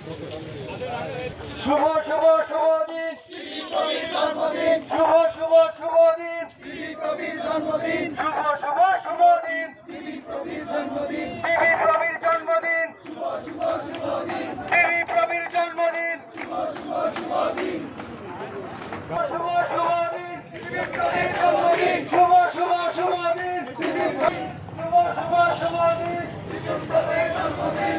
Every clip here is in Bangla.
শুভ শুভ শুভ দিন। জন্মদিন শুভ শুভ শুভ দিন। পবির জন্মদিন শুভ শুভ শুভ দিন। শুভ শুভ শুভ দিন শুভ শুভ শুভ শুভ শুভ শুভ দিন বিবি প্রবীর জন্মদিন। বিবি প্রবীর জন্মদিন। শুভ শুভ দিন। প্রবীর জন্মদিন শুভ শুভ শুভ দিন। শুভ শুভ শুভ দিন। প্রবীর জন্মদিন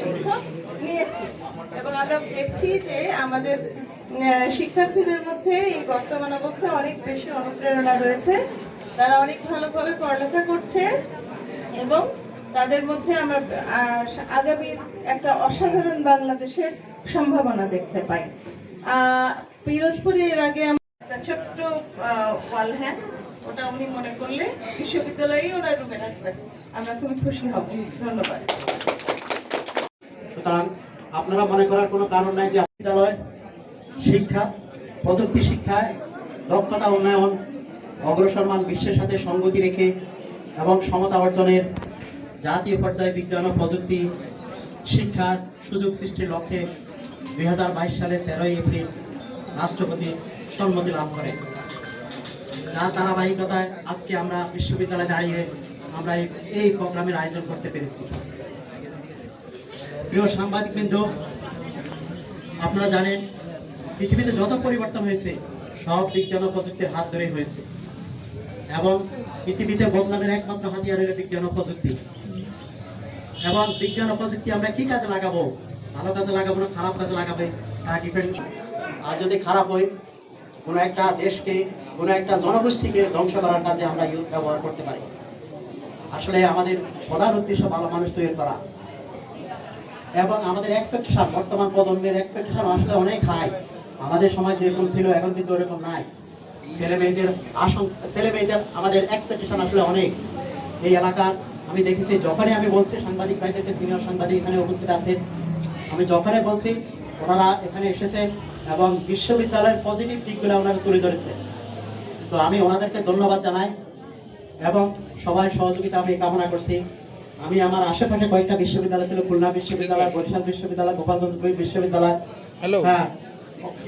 শিক্ষক নিয়েছি। এবং আমরা দেখছি যে আমাদের শিক্ষার্থীদের মধ্যে এই বর্তমান অবস্থায় অনেক বেশি অনুপ্রেরণা রয়েছে। তারা অনেক ভালোভাবে পড়ালেখা করছে এবং তাদের মধ্যে আমরা আহ, আগামী একটা অসাধারণ বাংলাদেশের সম্ভাবনা দেখতে পাই। পিরোজপুরে এর আগে আমরা একটা ছোট্ট ওয়াল হ্যান্ড ওটা উনি মনে করলে বিশ্ববিদ্যালয়েই ওরা রুমে রাখবেন। আমরা খুবই খুশি হব। ধন্যবাদ। সুতরাং আপনারা মনে করার কোনো কারণ নাই যে বিদ্যালয় শিক্ষা, প্রযুক্তি শিক্ষায় দক্ষতা উন্নয়ন অগ্রসরমান বিশ্বের সাথে সঙ্গতি রেখে এবং সমতা অর্জনের জাতীয় পর্যায়ে বিজ্ঞান ও প্রযুক্তি শিক্ষার সুযোগ সৃষ্টির লক্ষ্যে দুই হাজার বাইশ সালের তেরোই এপ্রিল রাষ্ট্রপতি সম্মতি লাভ করে। যার ধারাবাহিকতায় আজকে আমরা বিশ্ববিদ্যালয়ে দাঁড়িয়ে আমরা এই প্রোগ্রামের আয়োজন করতে পেরেছি। প্রিয় সাংবাদিকবৃন্দ, আপনারা জানেন, পৃথিবীতে যত পরিবর্তন হয়েছে, সব বিজ্ঞান ও প্রযুক্তির হাত ধরেই হয়েছে। এবং পৃথিবীতে বদলানোর একমাত্র হাতিয়ার হলো বিজ্ঞান ও প্রযুক্তি। এবং বিজ্ঞান ও প্রযুক্তি আমরা কি কাজে লাগাবো? ভালো কাজে লাগাবো না খারাপ কাজে লাগাবে? তা ডিপেন্ড আর যদি খারাপ হয়, কোনো একটা দেশকে, কোনো একটা জনগোষ্ঠীকে ধ্বংস করার কাজে আমরা ইউথ ব্যবহার করতে পারি। আসলে আমাদের প্রধান উদ্দেশ্য ভালো মানুষ তৈরি করা। এবং আমাদের এক্সপেকটেশন বর্তমান প্রজন্মের এক্সপেকটেশন আসলে অনেক হাই আমাদের সময় যেরকম ছিল, এখন কিন্তু ওরকম নাই। ছেলে মেয়েদের আশঙ্কা ছেলে মেয়েদের আমাদের এক্সপেকটেশন আসলে অনেক। এই এলাকার, আমি দেখেছি, যখনই আমি বলছি, সাংবাদিক ভাইদেরকে সিনিয়র সাংবাদিক এখানে উপস্থিত আছেন, আমি যখনই বলছি, ওনারা এখানে এসেছে এবং বিশ্ববিদ্যালয়ের পজিটিভ দিকগুলো ওনারা তুলে ধরেছে তো আমি ওনাদেরকে ধন্যবাদ জানাই এবং সবাই সহযোগিতা আমি কামনা করছি। আমি আমার আশেপাশে কয়েকটা বিশ্ববিদ্যালয় ছিল খুলনা বিশ্ববিদ্যালয় বরিশাল বিশ্ববিদ্যালয় গোপালগঞ্জ বিশ্ববিদ্যালয়। হ্যালো। হ্যাঁ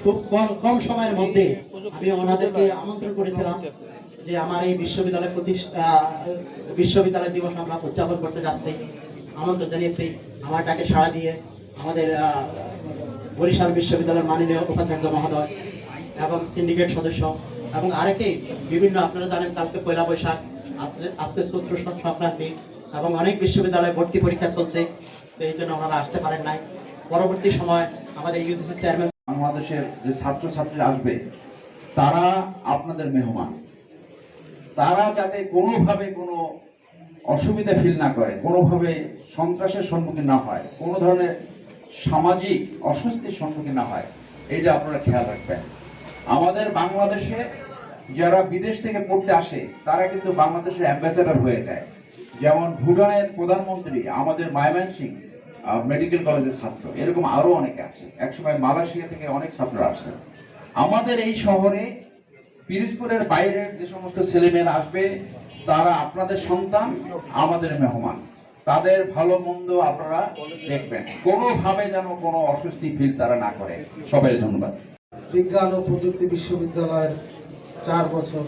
খুব কম- কম সময়ের মধ্যে আমি ওনাদেরকে আমন্ত্রণ করেছিলাম যে আমার এই বিশ্ববিদ্যালয় প্রতিষ্ঠা বিশ্ববিদ্যালয় দিবস আমরা উদযাপন করতে যাচ্ছি। আমন্ত্রণ জানিয়েছি আমার ডাকে সাড়া দিয়ে আমাদের বরিশাল বিশ্ববিদ্যালয়ের মাননীয় উপাচার্য মহোদয় এবং সিন্ডিকেট সদস্য এবং আরেকে বিভিন্ন আপনারা জানেন কালকে পয়লা বৈশাখ আজকে আজকে চৈত্র সং- সংক্রান্তি। এবং অনেক বিশ্ববিদ্যালয়ে ভর্তি পরীক্ষা চলছে, তো এই জন্য ওনারা আসতে পারেন নাই। পরবর্তী সময় আমাদের ইউজিসি চেয়ারম্যান বাংলাদেশের যে ছাত্রছাত্রী আসবে, তারা আপনাদের মেহমান। তারা যাতে কোনোভাবে কোনো অসুবিধা ফিল না করে, কোনোভাবে সন্ত্রাসের সম্মুখীন না হয়, কোনো ধরনের সামাজিক অস্বস্তির সম্মুখীন না হয় এটা আপনারা খেয়াল রাখবেন। আমাদের বাংলাদেশে যারা বিদেশ থেকে পড়তে আসে, তারা কিন্তু বাংলাদেশের অ্যাম্বাসেডর হয়ে যায়। যেমন ভুটানের প্রধানমন্ত্রী, আমাদের মায়মনসিং মেডিকেল কলেজের ছাত্র। এরকম আরও অনেক আছে। একসময় মালয়েশিয়া থেকে অনেক ছাত্র আসছে আমাদের এই শহরে পিরিজপুরের বাইরের যে সমস্ত ছেলেমেয়েরা আসবে, তারা আপনাদের সন্তান, আমাদের মেহমান। তাদের ভালো মন্দ আপনারা দেখবেন। কোনোভাবে যেন কোনো অস্বস্তি ফিল তারা না করে। সবাই ধন্যবাদ। বিজ্ঞান ও প্রযুক্তি বিশ্ববিদ্যালয়ের চার বছর